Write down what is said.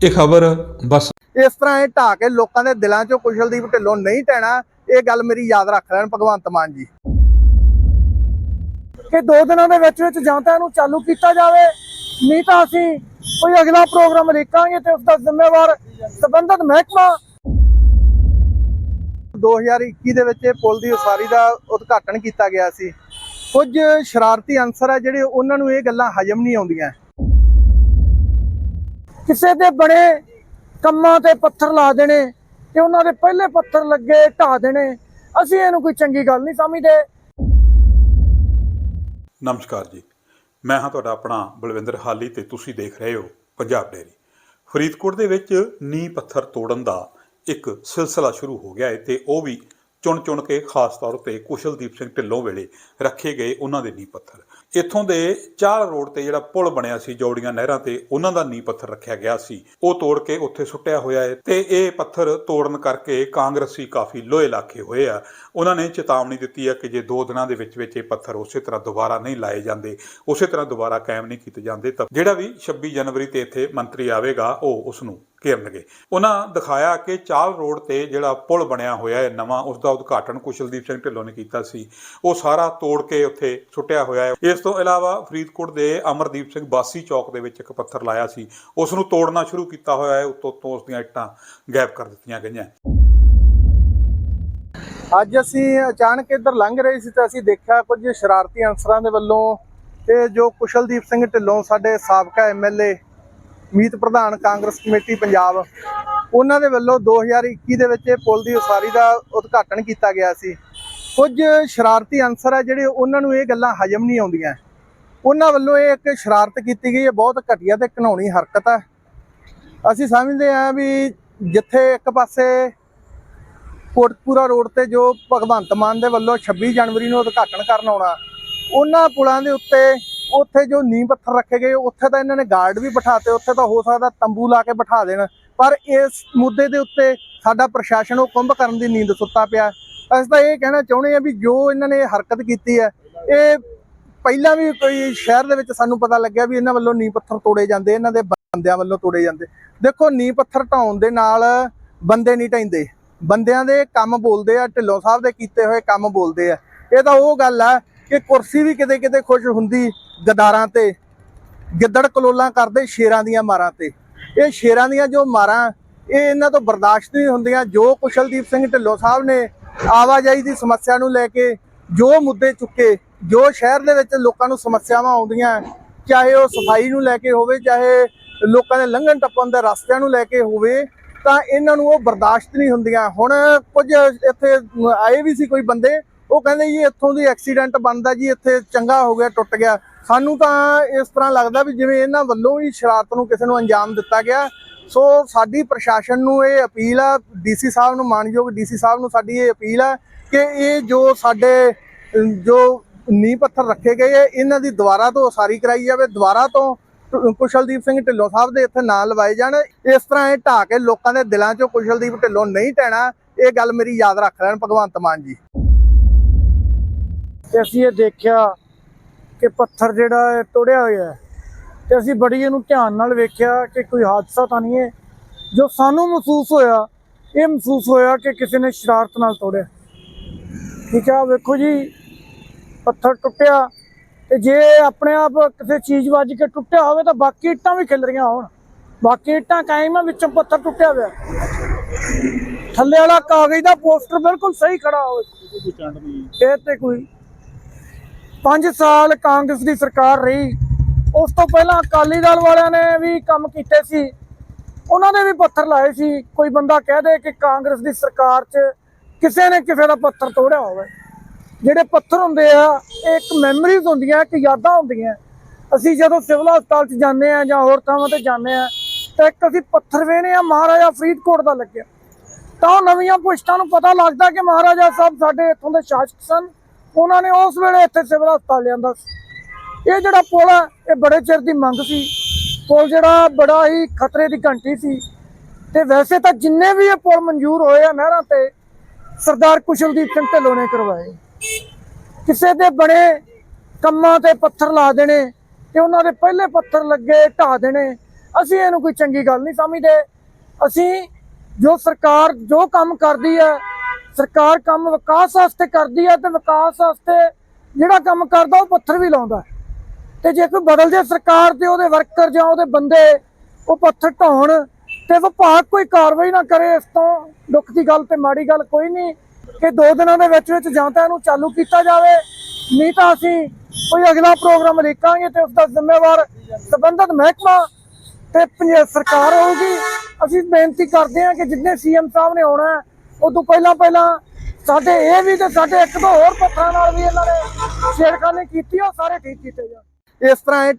ਇਹ ਖਬਰ ਬਸ ਇਸ ਤਰ੍ਹਾਂ ਇਹ ਢਾਹ ਕੇ ਲੋਕਾਂ ਦੇ ਦਿਲਾਂ 'ਚੋਂ ਕੁਸ਼ਲਦੀਪ ਢਿੱਲੋਂ ਨਹੀਂ ਟਹਿਣਾ ਇਹ ਗੱਲ ਮੇਰੀ ਯਾਦ ਰੱਖ ਲੈਣ ਭਗਵੰਤ ਮਾਨ ਜੀ। ਕਿ ਦੋ ਦਿਨਾਂ ਦੇ ਵਿੱਚ ਵਿੱਚ ਜਾਂ ਤਾਂ ਇਹਨੂੰ ਚਾਲੂ ਕੀਤਾ ਜਾਵੇ ਨਹੀਂ ਤਾਂ ਅਸੀਂ ਕੋਈ ਅਗਲਾ ਪ੍ਰੋਗਰਾਮ ਲਿਖਾਂਗੇ ਤੇ ਉਸ ਦਾ ਜ਼ਿੰਮੇਵਾਰ ਸੰਬੰਧਿਤ ਮਹਿਕਮਾ। 2021 ਦੇ ਵਿੱਚ ਇਹ ਪੁਲ ਦੀ ਉਸਾਰੀ ਦਾ ਉਦਘਾਟਨ ਕੀਤਾ ਗਿਆ ਸੀ। ਕੁਝ ਸ਼ਰਾਰਤੀ ਅਨਸਰ ਆ ਜਿਹੜੇ ਉਹਨਾਂ ਨੂੰ ਇਹ ਗੱਲਾਂ ਹਜਮ ਨਹੀਂ ਆਉਂਦੀਆਂ। ਕਿਸੇ ਦੇ ਬਣੇ ਕੰਮਾਂ ਤੇ ਪੱਥਰ ਲਾ ਦੇਣੇ ਤੇ ਉਹਨਾਂ ਦੇ ਪਹਿਲੇ ਪੱਥਰ ਲੱਗੇ ਢਾ ਦੇਣੇ, ਅਸੀਂ ਇਹਨੂੰ ਕੋਈ ਚੰਗੀ ਗੱਲ ਨਹੀਂ ਸਮਝਦੇ। ਨਮਸਕਾਰ ਜੀ। ਮੈਂ ਹਾਂ ਤੁਹਾਡਾ ਆਪਣਾ ਬਲਵਿੰਦਰ ਹਾਲੀ ਤੇ ਤੁਸੀਂ ਦੇਖ ਰਹੇ ਹੋ ਪੰਜਾਬ ਡੇਰੀ ਫਰੀਦਕੋਟ ਦੇ ਵਿੱਚ ਨੀਂਹ ਪੱਥਰ ਤੋੜਨ ਦਾ ਇੱਕ ਸਿਲਸਿਲਾ ਸ਼ੁਰੂ ਹੋ ਗਿਆ ਹੈ ਤੇ ਉਹ ਵੀ ਚੁਣ ਚੁਣ ਕੇ ਖਾਸ ਤੌਰ ਤੇ ਕੁਸ਼ਲਦੀਪ ਸਿੰਘ ਢਿੱਲੋਂ ਵੇਲੇ ਰੱਖੇ ਗਏ ਉਹਨਾਂ ਦੇ ਨੀਂਹ ਪੱਥਰ। ਇੱਥੋਂ ਦੇ ਚਾਰ ਰੋਡ ਤੇ ਜਿਹੜਾ ਪੁਲ ਬਣਿਆ ਸੀ, ਜੋੜੀਆਂ ਨਹਿਰਾਂ ਤੇ, ਉਹਨਾਂ ਦਾ ਨੀਂਹ ਪੱਥਰ ਰੱਖਿਆ ਗਿਆ ਸੀ। ਉਹ ਤੋੜ ਕੇ ਉੱਥੇ ਸੁੱਟਿਆ ਹੋਇਆ ਹੈ ਤੇ ਇਹ ਪੱਥਰ ਤੋੜਨ ਕਰਕੇ ਕਾਂਗਰਸੀ ਕਾਫੀ ਲੋਹੇ ਲਾਖੇ ਹੋਏ ਆ। ਉਹਨਾਂ ਨੇ ਚੇਤਾਵਨੀ ਦਿੱਤੀ ਆ ਕਿ ਜੇ ਦੋ ਦਿਨਾਂ ਦੇ ਵਿੱਚ ਵਿੱਚ ਇਹ ਪੱਥਰ ਉਸੇ ਤਰ੍ਹਾਂ ਦੁਬਾਰਾ ਨਹੀਂ ਲਾਏ ਜਾਂਦੇ, ਉਸੇ ਤਰ੍ਹਾਂ ਦੁਬਾਰਾ ਕਾਇਮ ਨਹੀਂ ਕੀਤੇ ਜਾਂਦੇ, ਤਾਂ ਜਿਹੜਾ ਵੀ 26 ਜਨਵਰੀ ਤੇ ਇੱਥੇ ਮੰਤਰੀ ਆਵੇਗਾ, ਉਹ ਉਸ ਨੂੰ ਘੇਰਨਗੇ। ਉਹਨਾਂ ਦਿਖਾਇਆ ਕਿ ਚਾਲ ਰੋਡ ਤੇ ਜਿਹੜਾ ਪੁਲ ਬਣਿਆ ਹੋਇਆ ਹੈ ਨਵਾਂ ਉਸ ਦਾ ਉਦਘਾਟਨ ਕੁਸ਼ਲਦੀਪ ਸਿੰਘ ਢਿੱਲੋਂ ਨੇ ਕੀਤਾ ਸੀ। ਉਹ ਸਾਰਾ ਤੋੜ ਕੇ ਉੱਥੇ ਸੁੱਟਿਆ ਹੋਇਆ ਹੈ। ਇਸ ਤੋਂ ਇਲਾਵਾ ਫਰੀਦਕੋਟ ਦੇ ਅਮਰਦੀਪ ਸਿੰਘ ਬਾਸੀ ਚੌਕ ਦੇ ਵਿੱਚ ਇੱਕ ਪੱਥਰ ਲਾਇਆ ਸੀ। ਉਸ ਨੂੰ ਤੋੜਨਾ ਸ਼ੁਰੂ ਕੀਤਾ ਹੋਇਆ ਹੈ। ਉੱਤੋਂ ਤੋਂ ਉਸ ਦੀਆਂ ਇੱਟਾਂ ਗਾਇਬ ਕਰ ਦਿੱਤੀਆਂ ਗਈਆਂ। ਅੱਜ ਅਸੀਂ ਅਚਾਨਕ ਇੱਧਰ ਲੰਘ ਰਹੇ ਸੀ ਤਾਂ ਅਸੀਂ ਦੇਖਿਆ ਕੁਝ ਸ਼ਰਾਰਤੀ ਅਨਸਰਾਂ ਦੇ ਵੱਲੋਂ ਤੇ ਜੋ ਕੁਸ਼ਲਦੀਪ ਸਿੰਘ ਢਿੱਲੋਂ, ਸਾਡੇ ਸਾਬਕਾ ਐਮਐਲਏ ਮੀਤ ਪ੍ਰਧਾਨ ਕਾਂਗਰਸ ਕਮੇਟੀ ਪੰਜਾਬ, ਉਹਨਾਂ ਦੇ ਵੱਲੋਂ 2021 ਦੇ ਵਿੱਚ ਇਹ ਪੁਲ ਦੀ ਉਸਾਰੀ ਦਾ ਉਦਘਾਟਨ ਕੀਤਾ ਗਿਆ ਸੀ। ਕੁਝ ਸ਼ਰਾਰਤੀ ਅਨਸਰ ਆ ਜਿਹੜੇ ਉਹਨਾਂ ਨੂੰ ਇਹ ਗੱਲਾਂ ਹਜਮ ਨਹੀਂ ਆਉਂਦੀਆਂ। ਉਹਨਾਂ ਵੱਲੋਂ ਇਹ ਇੱਕ ਸ਼ਰਾਰਤ ਕੀਤੀ ਗਈ ਹੈ ਬਹੁਤ ਘਟੀਆ ਤੇ ਘਿਨਾਉਣੀ ਹਰਕਤ ਹੈ ਅਸੀਂ ਸਮਝਦੇ ਹਾਂ ਵੀ ਜਿੱਥੇ ਇੱਕ ਪਾਸੇ ਕੋਟਪੂਰਾ ਰੋਡ ਤੇ ਜੋ ਭਗਵੰਤ ਮਾਨ ਦੇ ਵੱਲੋਂ 26 ਜਨਵਰੀ ਨੂੰ ਉਦਘਾਟਨ ਕਰਨ ਆਉਣਾ, ਉਹਨਾਂ ਪੁਲਾਂ ਦੇ ਉੱਤੇ ਉੱਥੇ ਜੋ ਨੀਂਹ ਪੱਥਰ ਰੱਖੇ ਗਏ, ਉੱਥੇ ਤਾਂ ਇਹਨਾਂ ਨੇ ਗਾਰਡ ਵੀ ਬਿਠਾਤੇ, ਉੱਥੇ ਤਾਂ ਹੋ ਸਕਦਾ ਤੰਬੂ ਲਾ ਕੇ ਬਿਠਾ ਦੇਣ। ਪਰ ਇਸ ਮੁੱਦੇ ਦੇ ਉੱਤੇ ਸਾਡਾ ਪ੍ਰਸ਼ਾਸਨ ਉਹ ਕੁੰਭ ਕਰਨ ਦੀ ਨੀਂਦ ਸੁੱਤਾ ਪਿਆ। ਅਸੀਂ ਤਾਂ ਇਹ ਕਹਿਣਾ ਚਾਹੁੰਦੇ ਆ ਵੀ ਜੋ ਇਹਨਾਂ ਨੇ ਹਰਕਤ ਕੀਤੀ ਹੈ, ਇਹ ਪਹਿਲਾਂ ਵੀ ਕੋਈ ਸ਼ਹਿਰ ਦੇ ਵਿੱਚ ਸਾਨੂੰ ਪਤਾ ਲੱਗਿਆ ਵੀ ਇਹਨਾਂ ਵੱਲੋਂ ਨੀਂਹ ਪੱਥਰ ਤੋੜੇ ਜਾਂਦੇ, ਇਹਨਾਂ ਦੇ ਬੰਦਿਆਂ ਵੱਲੋਂ ਤੋੜੇ ਜਾਂਦੇ। ਦੇਖੋ, ਨੀਂਹ ਪੱਥਰ ਢਾਉਣ ਦੇ ਨਾਲ ਬੰਦੇ ਨਹੀਂ ਢਾਈਂਦੇ ਬੰਦਿਆਂ ਦੇ ਕੰਮ ਬੋਲਦੇ ਆ, ਢਿੱਲੋਂ ਸਾਹਿਬ ਦੇ ਕੀਤੇ ਹੋਏ ਕੰਮ ਬੋਲਦੇ ਆ। ਇਹ ਤਾਂ ਉਹ ਗੱਲ ਆ ਕਿ ਕੁਰਸੀ ਵੀ ਕਿਤੇ ਕਿਤੇ ਖੁਸ਼ ਹੁੰਦੀ ਗਦਾਰਾਂ ਤੇ, ਗਿੱਦੜ ਕਲੋਲਾਂ ਕਰਦੇ ਸ਼ੇਰਾਂ ਦੀਆਂ ਮਾਰਾਂ ਤੇ। ਇਹ ਸ਼ੇਰਾਂ ਦੀਆਂ ਜੋ ਮਾਰਾਂ, ਇਹ ਇਹਨਾਂ ਤੋਂ ਬਰਦਾਸ਼ਤ ਨਹੀਂ ਹੁੰਦੀਆਂ। ਜੋ ਕੁਸ਼ਲਦੀਪ ਸਿੰਘ ਢਿੱਲੋਂ ਸਾਹਿਬ ਨੇ ਆਵਾਜਾਈ ਦੀ ਸਮੱਸਿਆ ਨੂੰ ਲੈ ਕੇ ਜੋ ਮੁੱਦੇ ਚੁੱਕੇ, ਜੋ ਸ਼ਹਿਰ ਦੇ ਵਿੱਚ ਲੋਕਾਂ ਨੂੰ ਸਮੱਸਿਆਵਾਂ ਆਉਂਦੀਆਂ, ਚਾਹੇ ਉਹ ਸਫ਼ਾਈ ਨੂੰ ਲੈ ਕੇ ਹੋਵੇ, ਚਾਹੇ ਲੋਕਾਂ ਦੇ ਲੰਘਣ ਟੱਪਣ ਦੇ ਰਸਤਿਆਂ ਨੂੰ ਲੈ ਕੇ ਹੋਵੇ, ਤਾਂ ਇਹਨਾਂ ਨੂੰ ਉਹ ਬਰਦਾਸ਼ਤ ਨਹੀਂ ਹੁੰਦੀਆਂ। ਹੁਣ ਕੁਝ ਇੱਥੇ ਆਏ ਵੀ ਸੀ ਕੋਈ ਬੰਦੇ ਉਹ ਕਹਿੰਦੇ ਜੀ ਇੱਥੋਂ ਦੀ ਐਕਸੀਡੈਂਟ ਬਣਦਾ ਜੀ, ਇੱਥੇ ਚੰਗਾ ਹੋ ਗਿਆ, ਟੁੱਟ ਗਿਆ। ਸਾਨੂੰ ਤਾਂ ਇਸ ਤਰ੍ਹਾਂ ਲੱਗਦਾ ਵੀ ਜਿਵੇਂ ਇਹਨਾਂ ਵੱਲੋਂ ਹੀ ਸ਼ਰਾਰਤ ਨੂੰ ਕਿਸੇ ਨੂੰ ਅੰਜਾਮ ਦਿੱਤਾ ਗਿਆ। ਸੋ ਸਾਡੀ ਪ੍ਰਸ਼ਾਸਨ ਨੂੰ ਇਹ ਅਪੀਲ ਆ, ਡੀਸੀ ਸਾਹਿਬ ਨੂੰ ਮਾਨਯੋਗ ਡੀਸੀ ਸਾਹਿਬ ਨੂੰ ਸਾਡੀ ਇਹ ਅਪੀਲ ਆ ਕਿ ਇਹ ਜੋ ਸਾਡੇ, ਜੋ ਨੀਂਹ ਪੱਥਰ ਰੱਖੇ ਗਏ ਆ, ਇਹਨਾਂ ਦੀ ਦੁਬਾਰਾ ਤੋਂ ਉਸਾਰੀ ਕਰਾਈ ਜਾਵੇ, ਦੁਬਾਰਾ ਤੋਂ ਕੁਸ਼ਲਦੀਪ ਸਿੰਘ ਢਿੱਲੋਂ ਸਾਹਿਬ ਦੇ ਇੱਥੇ ਨਾਂ ਲਵਾਏ ਜਾਣ। ਇਸ ਤਰ੍ਹਾਂ ਇਹ ਢਾਹ ਕੇ ਲੋਕਾਂ ਦੇ ਦਿਲਾਂ 'ਚੋਂ ਕੁਸ਼ਲਦੀਪ ਢਿੱਲੋਂ ਨਹੀਂ ਟਹਿਣਾ, ਇਹ ਗੱਲ ਮੇਰੀ ਯਾਦ ਰੱਖ ਲੈਣ ਭਗਵੰਤ ਮਾਨ ਜੀ। ਤੇ ਅਸੀਂ ਇਹ ਦੇਖਿਆ ਕਿ ਪੱਥਰ ਜਿਹੜਾ ਹੈ ਤੋੜਿਆ ਹੋਇਆ ਹੈ। ਤੇ ਅਸੀਂ ਬੜੀ ਇਹਨੂੰ ਧਿਆਨ ਨਾਲ ਵੇਖਿਆ ਕਿ ਕੋਈ ਹਾਦਸਾ ਤਾਂ ਨਹੀਂ ਹੈ। ਜੋ ਸਾਨੂੰ ਮਹਿਸੂਸ ਹੋਇਆ ਇਹ ਮਹਿਸੂਸ ਹੋਇਆ ਕਿ ਕਿਸੇ ਨੇ ਸ਼ਰਾਰਤ ਨਾਲ ਤੋੜਿਆ। ਠੀਕ ਆ ਵੇਖੋ ਜੀ ਪੱਥਰ ਟੁੱਟਿਆ ਤੇ ਜੇ ਆਪਣੇ ਆਪ ਕਿਸੇ ਚੀਜ਼ ਵੱਜ ਕੇ ਟੁੱਟਿਆ ਹੋਵੇ ਤਾਂ ਬਾਕੀ ਇੱਟਾਂ ਵੀ ਖਿਲ ਰਹੀਆਂ ਹੋਣ। ਬਾਕੀ ਇੱਟਾਂ ਕਾਇਮ ਆ ਵਿੱਚੋਂ ਪੱਥਰ ਟੁੱਟਿਆ ਹੋਇਆ। ਥੱਲੇ ਵਾਲਾ ਕਾਗਜ਼ ਦਾ ਪੋਸਟਰ ਬਿਲਕੁਲ ਸਹੀ ਖੜਾ ਹੋਵੇ। ਇਹ ਤੇ ਕੋਈ 5 ਸਾਲ ਕਾਂਗਰਸ ਦੀ ਸਰਕਾਰ ਰਹੀ। ਉਸ ਤੋਂ ਪਹਿਲਾਂ ਅਕਾਲੀ ਦਲ ਵਾਲਿਆਂ ਨੇ ਵੀ ਕੰਮ ਕੀਤੇ ਸੀ। ਉਹਨਾਂ ਨੇ ਵੀ ਪੱਥਰ ਲਾਏ ਸੀ। ਕੋਈ ਬੰਦਾ ਕਹਿ ਦੇ ਕਿ ਕਾਂਗਰਸ ਦੀ ਸਰਕਾਰ 'ਚ ਕਿਸੇ ਨੇ ਕਿਸੇ ਦਾ ਪੱਥਰ ਤੋੜਿਆ ਹੋਵੇ। ਜਿਹੜੇ ਪੱਥਰ ਹੁੰਦੇ ਆ, ਇਹ ਇੱਕ ਮੈਮਰੀਜ਼ ਹੁੰਦੀਆਂ, ਇੱਕ ਯਾਦਾਂ ਹੁੰਦੀਆਂ। ਅਸੀਂ ਜਦੋਂ ਸਿਵਲ ਹਸਪਤਾਲ 'ਚ ਜਾਂਦੇ ਆ ਜਾਂ ਹੋਰ ਥਾਵਾਂ ਤੇ ਜਾਂਦੇ ਆ, ਤਾਂ ਇੱਕ ਅਸੀਂ ਪੱਥਰ ਵੇਨੇ ਆ ਮਹਾਰਾਜਾ ਫਰੀਦਕੋਟ ਦਾ ਲੱਗਿਆ। ਤਾਂ ਉਹ ਨਵੀਆਂ ਪੁਸ਼ਤਾਂ ਨੂੰ ਪਤਾ ਲੱਗਦਾ ਕਿ ਮਹਾਰਾਜਾ ਸਾਹਿਬ ਸਾਡੇ ਇੱਥੋਂ ਦੇ ਸ਼ਾਸਕ ਸਨ। ਉਹਨਾਂ ਨੇ ਉਸ ਵੇਲੇ ਇੱਥੇ ਸਿਵਲ ਹਸਪਤਾਲ ਲਿਆਂਦਾ ਸੀ। ਇਹ ਜਿਹੜਾ ਪੁਲ ਹੈ ਇਹ ਬੜੇ ਚਿਰ ਦੀ ਮੰਗ ਸੀ। ਪੁਲ ਜਿਹੜਾ ਬੜਾ ਹੀ ਖਤਰੇ ਦੀ ਘੰਟੀ ਸੀ। ਤੇ ਵੈਸੇ ਤਾਂ ਜਿੰਨੇ ਵੀ ਇਹ ਪੁਲ ਮਨਜ਼ੂਰ ਹੋਏ ਆ ਨਹਿਰਾਂ ਤੇ, ਸਰਦਾਰ ਕੁਸ਼ਲਦੀਪ ਸਿੰਘ ਢਿੱਲੋਂ ਨੇ ਕਰਵਾਏ। ਕਿਸੇ ਦੇ ਬਣੇ ਕੰਮਾਂ ਤੇ ਪੱਥਰ ਲਾ ਦੇਣੇ ਤੇ ਉਹਨਾਂ ਦੇ ਪਹਿਲੇ ਪੱਥਰ ਲੱਗੇ ਢਾ ਦੇਣੇ, ਅਸੀਂ ਇਹਨੂੰ ਕੋਈ ਚੰਗੀ ਗੱਲ ਨਹੀਂ ਸਮਝਦੇ। ਅਸੀਂ ਜੋ ਸਰਕਾਰ ਜੋ ਕੰਮ ਕਰਦੀ ਹੈ ਸਰਕਾਰ ਕੰਮ ਵਿਕਾਸ ਵਾਸਤੇ ਕਰਦੀ ਹੈ ਤੇ ਵਿਕਾਸ ਵਾਸਤੇ ਜਿਹੜਾ ਕੰਮ ਕਰਦਾ ਉਹ ਪੱਥਰ ਵੀ ਲਾਉਂਦਾ ਹੈ। ਤੇ ਜੇ ਕੋਈ ਬਦਲ ਜੇ ਸਰਕਾਰ ਤੇ ਉਹਦੇ ਵਰਕਰ ਜਾਂ ਉਹਦੇ ਬੰਦੇ ਉਹ ਪੱਥਰ ਢਾਉਣ ਤੇ ਵਿਭਾਗ ਕੋਈ ਕਾਰਵਾਈ ਨਾ ਕਰੇ, ਇਸ ਤੋਂ ਦੁੱਖ ਦੀ ਗੱਲ ਤੇ ਮਾੜੀ ਗੱਲ ਕੋਈ ਨਹੀਂ ਕਿ ਦੋ ਦਿਨਾਂ ਦੇ ਵਿੱਚ ਵਿੱਚ ਜਾਂ ਤਾਂ ਇਹਨੂੰ ਚਾਲੂ ਕੀਤਾ ਜਾਵੇ ਨਹੀਂ ਤਾਂ ਅਸੀਂ ਕੋਈ ਅਗਲਾ ਪ੍ਰੋਗਰਾਮ ਲਿਖਾਂਗੇ ਤੇ ਉਸ ਦਾ ਜ਼ਿੰਮੇਵਾਰ ਸੰਬੰਧਿਤ ਮਹਿਕਮਾ ਤੇ ਪੰਜ- ਸਰਕਾਰ ਹੋਊਗੀ ਅਸੀਂ ਬੇਨਤੀ ਕਰਦੇ ਹਾਂ ਕਿ ਜਿੰਨੇ ਸੀਐਮ ਸਾਹਿਬ ਨੇ ਆਉਣਾ ਉਦੋਂ ਪਹਿਲਾਂ ਪਹਿਲਾਂ ਸਾਡੇ ਇਹ ਵੀ ਤੇ ਸਾਡੇ ਇੱਕ ਦੋ ਹੋਰ ਪੱਥਰਾਂ ਨਾਲ ਵੀ ਇਹਨਾਂ ਨੇ ਛੇੜਖਾਨੀ ਕੀਤੀ, ਉਹ ਸਾਰੇ ਠੀਕ ਕੀਤੇ ਜਾਣ। ਇਸ ਤਰ੍ਹਾਂ